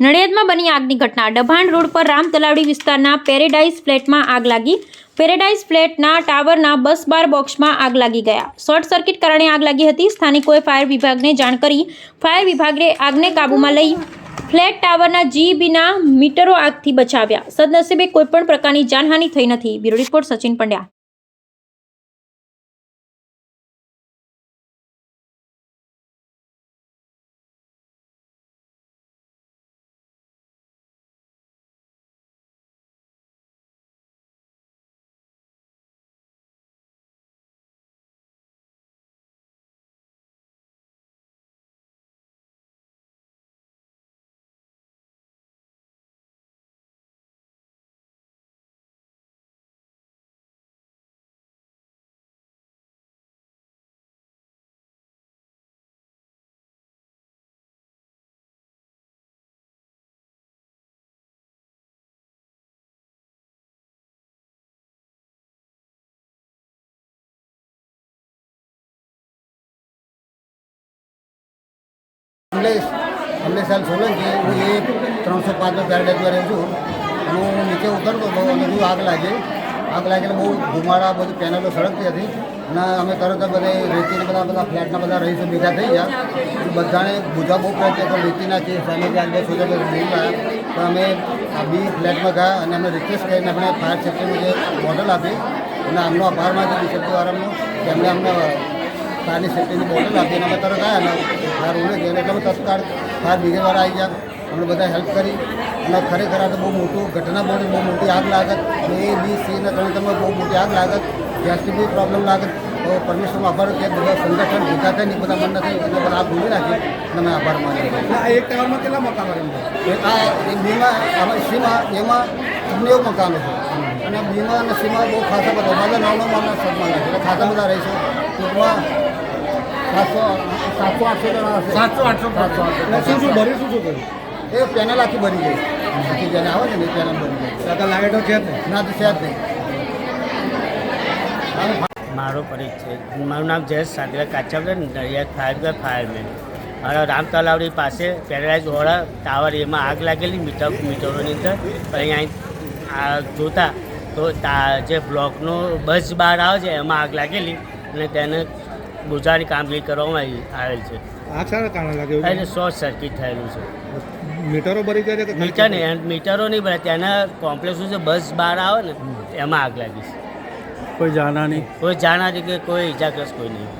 નડિયાદમાં બની આગની ઘટના. ડભાણ રોડ પર રામ તલાવડી વિસ્તારના પેરેડાઇઝ ફ્લેટમાં આગ લાગી. પેરેડાઇઝ ફ્લેટના ટાવરના બસ બાર બોક્સમાં આગ લાગી ગયા. શોર્ટ સર્કિટ કારણે આગ લાગી હતી. સ્થાનિકોએ ફાયર વિભાગને જાણ કરી ફાયર વિભાગે આગને કાબૂમાં લઈ ફ્લેટ ટાવરના જીબીના મીટરો આગથી બચાવ્યા. સદનસીબે કોઈપણ પ્રકારની જાનહાનિ થઈ નથી. Bureau report Sachin Pandya. Kamlesh Kamlesh Solanki, હું એ ત્રણસો પાંચમાં પેરાડાઈઝમાં રહું છું. હું નીચે ઉતરતો હતો અને બધું આગ લાગે. આગ લાગે બહુ ધુમાડા, બધી પેનલો સળગતી હતી. અને અમે તરત બધે રેતીને બધા બધા ફ્લેટના બધા રહીશો ભેગા થઈ ગયા. બધાને બુધા બહુ પહોંચ્યા તો રેતીના છે સામે આગળ બધી બિલ તો અમે બી ફ્લેટમાં ગયા અને અમે રિક્વેસ્ટ કરીને આપણે ફાયર સેફ્ટીનું જે બોટલ આપી અને આમનો આભાર માની બી સેફ્ટીવાળાનો કે એમને અમને ફાયરની સેફ્ટીની બોટલ આપી એના અમે તરત આવ્યા ને ફાયર ઉડે ગયા એટલે અમે તત્કાળ ફાયર બ્રિગેડવાળા આવી ગયા. અમને બધા હેલ્પ કરી. અને ખરેખર આ તો બહુ મોટું ઘટના બની બહુ મોટી આગ લાગત. એ બી સી ને ત્રણ તમે બહુ મોટી આગ લાગત. ગેસની બી પ્રોબ્લેમ લાગત. તો પરમેશ્વરનો આભાર કે બધા સંગઠન ભેગા થઈને બધા મન નથી. એટલે બધા આગ ભૂલી રાખી અને અમે આભાર માની આ એક ટાવરમાં કેટલા મકાનો રહે આ એક બીમાં આમાં સીમાં એમાં નેવું મકાનો છે. અને બીમા અને સીમાં બહુ ખાસા બધા. બધા નવ નવ માણસ સન્માન છે એટલે ખાસા બધા રહેશે. ટૂંકમાં સાતસો આઠસો જણા હશે. સાતસો આઠસો સાતસો આઠસો. શું શું ભર્યું શું શું કર્યું એ પેનલ આખી બની ગઈ આખી જેને આવે ને પેનલ બની ગઈ ત્યાં લાઇટો છે જ નહીં ના તો છે જ નહીં. મારો પરિચય. મારું નામ જયેશ સાગરા કાચાવદર નડિયાદ ફાયર ફાયરમેન. મારા રામ તલાવડી પાસે પેરાડાઇઝ હોળા ટાવર એમાં આગ લાગેલી મીટર મીટરોની અંદર. પણ અહીંયા આ જોતા તો તા જે બ્લોકનો બસ બહાર આવે છે એમાં આગ લાગેલી અને તેને બુઝાની કામગીરી કરવામાં આવી આવેલ છે. આ શાના કારણે લાગ્યું એટલે શોર્ટ સર્કિટ થયેલું છે. મીટરો ભરી ગયા છે મીટર નહીં મીટરો નહીં ભરાય તેના કોમ્પ્લેક્સ જે બસ બહાર આવે ને એમાં આગ લાગી છે. કોઈ જાણા નહીં કોઈ જાણા કે કોઈ ઇજાગ્રસ્ત કોઈ નહીં.